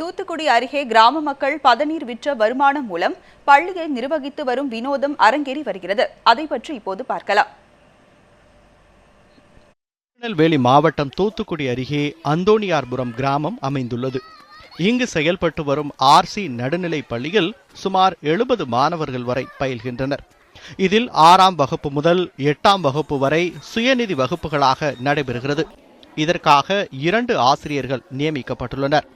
தூத்துக்குடி அருகே கிராம மக்கள் பதநீர் விற்ற வருமானம் மூலம் பள்ளியை நிர்வகித்து வரும் வினோதம் அரங்கேறி வருகிறது. அதை பற்றி இப்போது பார்க்கலாம். திருநெல்வேலி மாவட்டம் தூத்துக்குடி அருகே அந்தோணியார்புரம் கிராமம் அமைந்துள்ளது. இங்கு செயல்பட்டு வரும் ஆர்சி நடுநிலை பள்ளியில் சுமார் எழுபது மாணவர்கள் வரை பயில்கின்றனர். இதில் ஆறாம் வகுப்பு முதல் எட்டாம் வகுப்பு வரை சுயநிதி வகுப்புகளாக நடைபெறுகிறது. இதற்காக இரண்டு ஆசிரியர்கள் நியமிக்கப்பட்டுள்ளனர்.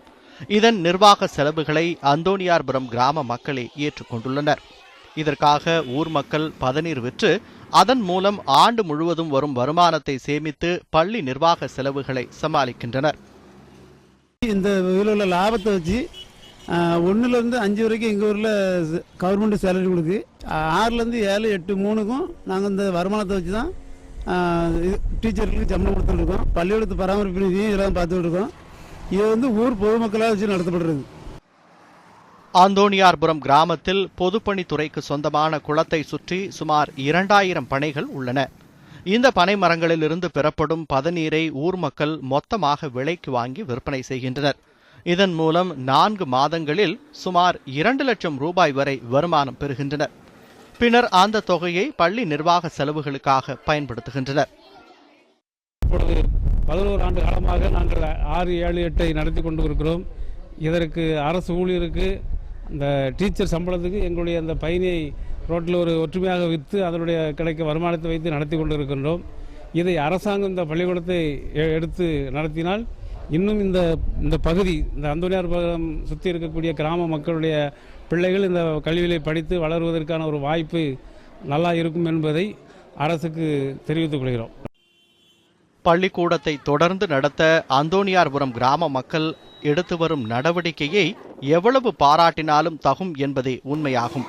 இதன் நிர்வாக செலவுகளை அந்தோணியார்புரம் கிராம மக்களே ஏற்றுக்கொண்டுள்ளனர். இதற்காக ஊர் மக்கள் பதநீர் விற்று அதன் மூலம் ஆண்டு முழுவதும் வரும் வருமானத்தை சேமித்து பள்ளி நிர்வாக செலவுகளை சமாளிக்கின்றனர். இந்த இதில் உள்ள லாபத்தை வச்சு ஒன்றுலேருந்து அஞ்சு வரைக்கும் எங்கள் ஊரில் கவர்மெண்ட் சேலரி கொடுக்கு ஆறுலேருந்து ஏழு எட்டு மூணுக்கும் நாங்கள் இந்த வருமானத்தை வச்சு தான் டீச்சர்களுக்கு சம்பளம் கொடுத்துட்ருக்கோம் பள்ளிக்கூடத்து பராமரிப்பு நிதியும் இதெல்லாம் பார்த்துட்டு இருக்கோம். இது வந்து ஊர் பொதுமக்களாக வச்சு நடத்தப்படுறது. ஆந்தோணியார்புரம் கிராமத்தில் பொதுப்பணித்துறைக்கு சொந்தமான குளத்தை சுற்றி சுமார் இரண்டாயிரம் பனைகள் உள்ளன. இந்த பனை மரங்களிலிருந்து பெறப்படும் பதநீரை ஊர் மக்கள் மொத்தமாக விலைக்கு வாங்கி விற்பனை செய்கின்றனர். இதன் மூலம் நான்கு மாதங்களில் சுமார் இரண்டு லட்சம் ரூபாய் வரை வருமானம் பெறுகின்றனர். பின்னர் அந்த தொகையை பள்ளி நிர்வாக செலவுகளுக்காக பயன்படுத்துகின்றனர். பதினோரு ஆண்டு காலமாக நாங்கள் ஆறு ஏழு எட்டை நடத்தி கொண்டு இருக்கிறோம் இதற்கு அரசு ஊழியருக்கு அந்த டீச்சர் சம்பளத்துக்கு எங்களுடைய அந்த பயணியை ரோட்டில் ஒரு ஒற்றுமையாக விற்று அதனுடைய கிடைக்க வருமானத்தை வைத்து நடத்தி கொண்டு இருக்கின்றோம் இதை அரசாங்கம் இந்த பள்ளிக்கூடத்தை எ- எடுத்து நடத்தினால் இன்னும் இந்த இந்த பகுதி இந்த அந்தோனியார் பகம் சுற்றி இருக்கக்கூடிய கிராம மக்களுடைய பிள்ளைகள் இந்த கல்வியிலே படித்து வளருவதற்கான ஒரு வாய்ப்பு நல்லா இருக்கும் என்பதை அரசுக்கு தெரிவித்துக் கொள்கிறோம். பள்ளிக்கூடத்தை தொடர்ந்து நடத்த அந்தோணியார்புரம் கிராம மக்கள் எடுத்து வரும் நடவடிக்கையை எவ்வளவு பாராட்டினாலும் தகும் என்பதே உண்மையாகும்.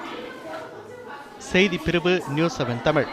செய்தி பிரிவு நியூஸ் செவன் தமிழ்.